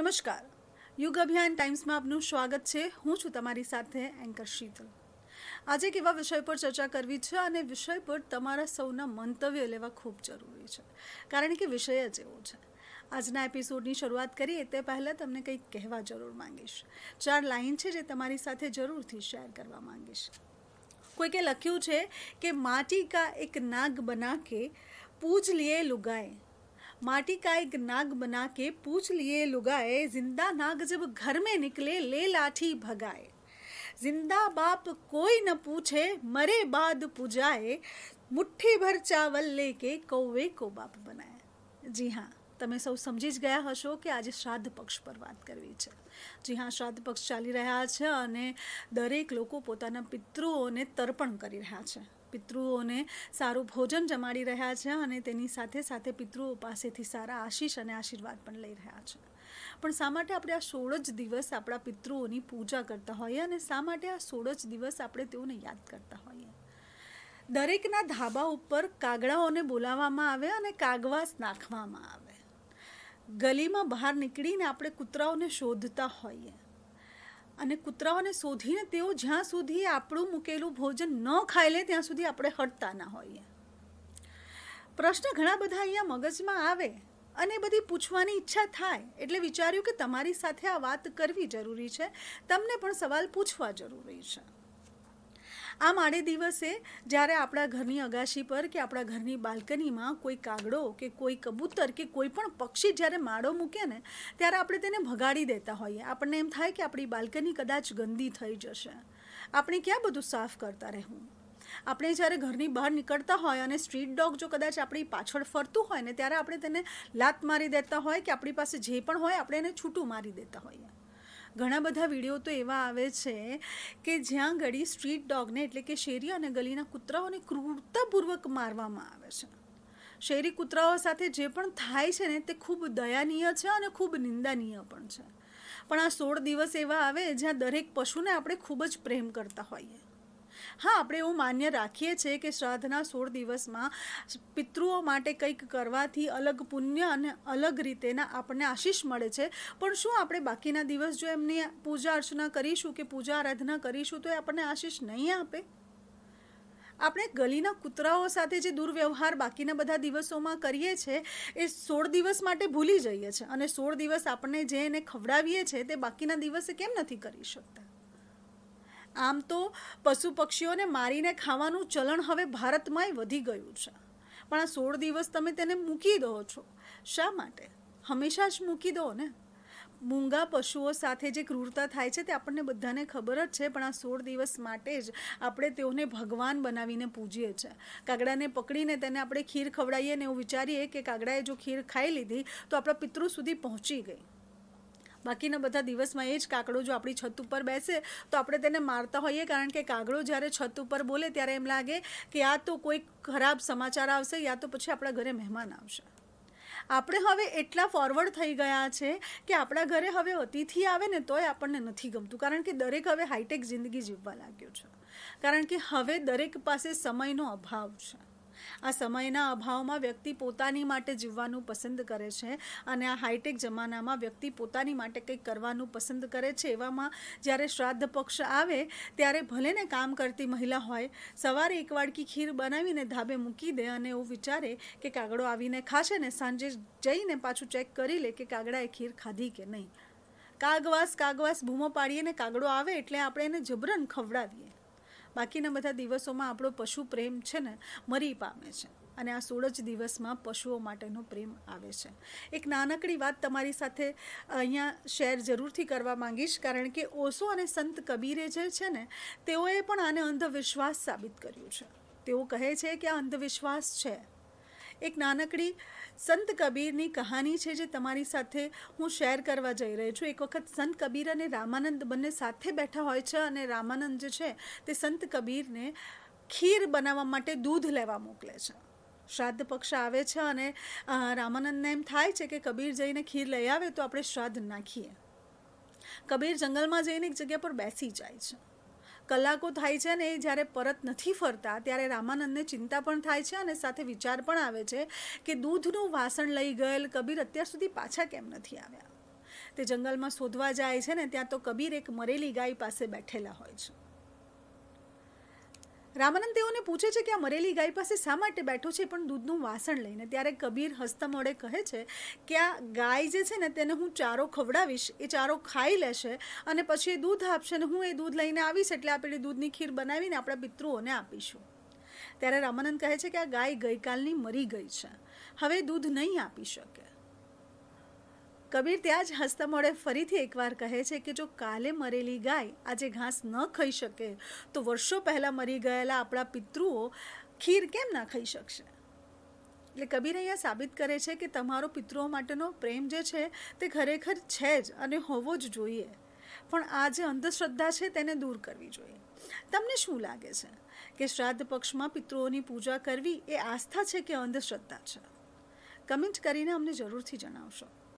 નમસ્કાર. યુગ અભિયાન ટાઈમ્સમાં આપનું સ્વાગત છે. હું છું તમારી સાથે એન્કર શીતલ. આજે એક એવા વિષય પર ચર્ચા કરવી છે અને વિષય પર તમારા સૌના મંતવ્ય લેવા ખૂબ જરૂરી છે. કારણ કે વિષય જ એવો છે. આજના એપિસોડની શરૂઆત કરીએ તે પહેલાં તમને કંઈક કહેવા જરૂર માંગીશ. ચાર લાઈન છે જે તમારી સાથે જરૂરથી શેર કરવા માંગીશ. કોઈકે લખ્યું છે કે માટી કા એક નાગ બના કે પૂજ લીએ લુગાए माटी का एक नाग बना के पूछ लिए लुगाए जिंदा नाग जब घर में निकले ले लाठी भगाए जिंदा बाप कोई न पूछे मरे बाद पूजाए मुट्ठी भर ચાવલ લેકે કૌવે કો બાપ બનાય જી હા તમે સૌ સમજી જ ગયા હશો કે આજે શ્રાદ્ધ પક્ષ પર વાત કરવી છે જી હા શ્રાદ્ધ પક્ષ ચાલી રહ્યા છે અને દરેક લોકો પોતાના પિતૃઓને તર્પણ કરી રહ્યા છે પિતૃઓને સારું ભોજન જમાડી રહ્યા છે અને તેની સાથે સાથે પિતૃઓ પાસેથી સારા આશીષ અને આશીર્વાદ પણ લઈ રહ્યા છે. પણ શા માટે આપણે આ સોળ જ દિવસ આપણા પિતૃઓની પૂજા કરતા હોઈએ અને શા માટે આ સોળ જ દિવસ આપણે તેઓને યાદ કરતા હોઈએ? દરેકના ધાબા ઉપર કાગડાઓને બોલાવવામાં આવે અને કાગવાસ નાખવામાં આવે. ગલીમાં બહાર નીકળીને આપણે કૂતરાઓને શોધતા હોઈએ. અને કૂતરાઓને શોધીને તેઓ જ્યાં સુધી આપણું મૂકેલું ભોજન ન ખાઈ લે, ત્યાં સુધી આપણે હટતા ના હોઈએ. પ્રશ્ન ઘણા બધા અહીંયા મગજમાં આવે અને બધી પૂછવાની ઈચ્છા થાય એટલે વિચાર્યું કે તમારી સાથે આ વાત કરવી જરૂરી છે. તમને પણ સવાલ પૂછવા જરૂરી છે. આ આડે દિવસે જ્યારે આપણા ઘરની અગાશી પર કે આપણા ઘરની બાલ્કનીમાં કોઈ કાગડો કે કોઈ કબૂતર કે કોઈ પણ પક્ષી જ્યારે માળો મૂકે ને, ત્યારે આપણે તેને ભગાડી દેતા હોઈએ. આપણને એમ થાય કે આપણી બાલ્કની કદાચ ગંદી થઈ જશે. આપણે ક્યાં બધું સાફ કરતા રહેવું? આપણે જ્યારે ઘરની બહાર નીકળતા હોય અને સ્ટ્રીટ ડોગ જો કદાચ આપણી પાછળ ફરતું હોય ને, ત્યારે આપણે તેને લાત મારી દેતા હોય કે આપણી પાસે જે પણ હોય, આપણે એને છૂટું મારી દેતા હોઈએ. ઘણા બધા વીડિયો તો એવા આવે છે કે જ્યાં ઘડી સ્ટ્રીટ ડોગને એટલે કે શેરી અને ગલીના કૂતરાઓને ક્રૂરતાપૂર્વક મારવામાં આવે છે. શેરી કૂતરાઓ સાથે જે પણ થાય છે ને તે ખૂબ દયાનીય છે અને ખૂબ નિંદાનીય પણ છે. પણ આ સોળ દિવસ એવા આવે જ્યાં દરેક પશુને આપણે ખૂબ જ પ્રેમ કરતા હોઈએ. હા, આપણે એવું માન્ય રાખીએ છીએ કે શ્રાદ્ધના સોળ દિવસમાં પિતૃઓ માટે કંઈક કરવાથી અલગ પુણ્ય અને અલગ રીતેના આપણને આશીષ મળે છે. પણ શું આપણે બાકીના દિવસ જો એમની પૂજા અર્ચના કરીશું કે પૂજા આરાધના કરીશું, તો એ આપણને આશીષ નહીં આપે? આપણે ગલીના કૂતરાઓ સાથે જે દુર્વ્યવહાર બાકીના બધા દિવસોમાં કરીએ છીએ એ સોળ દિવસ માટે ભૂલી જઈએ છીએ અને સોળ દિવસ આપણને જે એને ખવડાવીએ છીએ તે બાકીના દિવસે કેમ નથી કરી શકતા? આમ તો પશુ પક્ષીઓને મારીને ખાવાનું ચલણ હવે ભારતમાંય વધી ગયું છે. પણ આ સોળ દિવસ તમે તેને મૂકી દો છો. શા માટે? હંમેશા જ મૂકી દો ને? મૂંગા પશુઓ સાથે જે ક્રૂરતા થાય છે તે આપણને બધાને ખબર જ છે, પણ આ સોળ દિવસ માટે જ આપણે તેઓને ભગવાન બનાવીને પૂજીએ છીએ કાગડાને પકડીને તેને આપણે ખીર ખવડાવીએ ને એવું વિચારીએ કે કાગડાએ જો ખીર ખાઈ લીધી તો આપણા પિતૃ સુધી પહોંચી ગઈ. બાકીના બધા દિવસમાં એ જ કાગડો જો આપણી છત ઉપર બેસે, તો આપણે તેને મારતા હોઈએ. કારણ કે કાગડો જ્યારે છત ઉપર બોલે, ત્યારે એમ લાગે કે યા તો કોઈ ખરાબ સમાચાર આવશે, યા તો પછી આપણા ઘરે મહેમાન આવશે. આપણે હવે એટલા ફોરવર્ડ થઈ ગયા છે કે આપણા ઘરે હવે અતિથિ આવે ને તોય આપણને નથી ગમતું. કારણ કે દરેક હવે હાઈટેક જિંદગી જીવવા લાગ્યો છે. કારણ કે હવે દરેક પાસે સમયનો અભાવ છે. આ સમયના અભાવમાં વ્યક્તિ પોતાની માટે જીવવાનું પસંદ કરે છે અને આ હાઈટેક જમાનામાં વ્યક્તિ પોતાની માટે કંઈક કરવાનું પસંદ કરે છે. એવામાં જ્યારે શ્રાદ્ધ પક્ષ આવે, ત્યારે ભલે ને કામ કરતી મહિલા હોય, સવારે એક વાડકી ખીર બનાવીને ધાબે મૂકી દે અને એવું વિચારે કે કાગડો આવીને ખાશે ને સાંજે જઈને પાછું ચેક કરી લે કે કાગડાએ ખીર ખાધી કે નહીં. કાગવાસ કાગવાસ બૂમો પાડીએ ને કાગડો આવે એટલે આપણે એને જબરન ખવડાવીએ. બાકીના બધા દિવસોમાં આપણો પશુ પ્રેમ છે ને મરી પામે છે. અને આ સોળ જ દિવસમાં પશુઓ માટેનો પ્રેમ આવે છે. એક નાનકડી વાત તમારી સાથે અહીંયા શેર જરૂરથી કરવા માંગીશ, કારણ કે ઓશો અને સંત કબીરે જે છે ને, તેઓએ પણ આને અંધવિશ્વાસ સાબિત કર્યું છે. તેઓ કહે છે કે આ અંધવિશ્વાસ છે. એક નાનકડી સંત કબીરની કહાની છે જે તમારી સાથે હું શેર કરવા જઈ રહી છું. એક વખત સંત કબીર અને રામાનંદ બંને સાથે બેઠા હોય છે અને રામાનંદ જે છે તે સંત કબીરને ખીર બનાવવા માટે દૂધ લેવા મોકલે છે. શ્રાદ્ધ પક્ષ આવે છે અને રામાનંદને એમ થાય છે કે કબીર જઈને ખીર લઈ આવે તો આપણે શ્રાદ્ધ નાખીએ. કબીર જંગલમાં જઈને એક જગ્યા પર બેસી જાય છે. કલાકો થાય છે ને એ જ્યારે પરત નથી ફરતા, ત્યારે રામાનંદને ચિંતા પણ થાય છે અને સાથે વિચાર પણ આવે છે કે દૂધનું વાસણ લઈ ગયેલ કબીર અત્યાર સુધી પાછા કેમ નથી આવ્યા? તે જંગલમાં શોધવા જાય છે ને, ત્યાં તો કબીર એક મરેલી ગાય પાસે બેઠેલા હોય છે. રામાનંદ તેઓને પૂછે છે કે આ મરેલી ગાય પાસે શા માટે બેઠો છે પણ દૂધનું વાસણ લઈને. ત્યારે કબીર હસ્તમોડે કહે છે કે આ ગાય જે છે ને તેને હું ચારો ખવડાવીશ, એ ચારો ખાઈ લેશે અને પછી એ દૂધ આપશે અને હું એ દૂધ લઈને આવીશ એટલે આપણે દૂધની ખીર બનાવીને આપણા પિતૃઓને આપીશું. ત્યારે રામાનંદ કહે છે કે આ ગાય ગઈકાલની મરી ગઈ છે. હવે દૂધ નહીં આપી શકે. કબીર ત્યાં જ હસતા મોડે ફરીથી એકવાર કહે છે કે જો કાલે મરેલી ગાય આજે ઘાસ ન ખાઈ શકે, તો વર્ષો પહેલાં મરી ગયેલા આપણા પિતૃઓ ખીર કેમ ના ખાઈ શકશે? એટલે કબીર અહીંયા સાબિત કરે છે કે તમારો પિતૃઓ માટેનો પ્રેમ જે છે તે ખરેખર છે જ અને હોવો જ જોઈએ. પણ આ જે અંધશ્રદ્ધા છે તેને દૂર કરવી જોઈએ. તમને શું લાગે છે કે શ્રાદ્ધ પક્ષમાં પિતૃઓની પૂજા કરવી એ આસ્થા છે કે અંધશ્રદ્ધા છે? કમેન્ટ કરીને અમને જરૂરથી જણાવશો.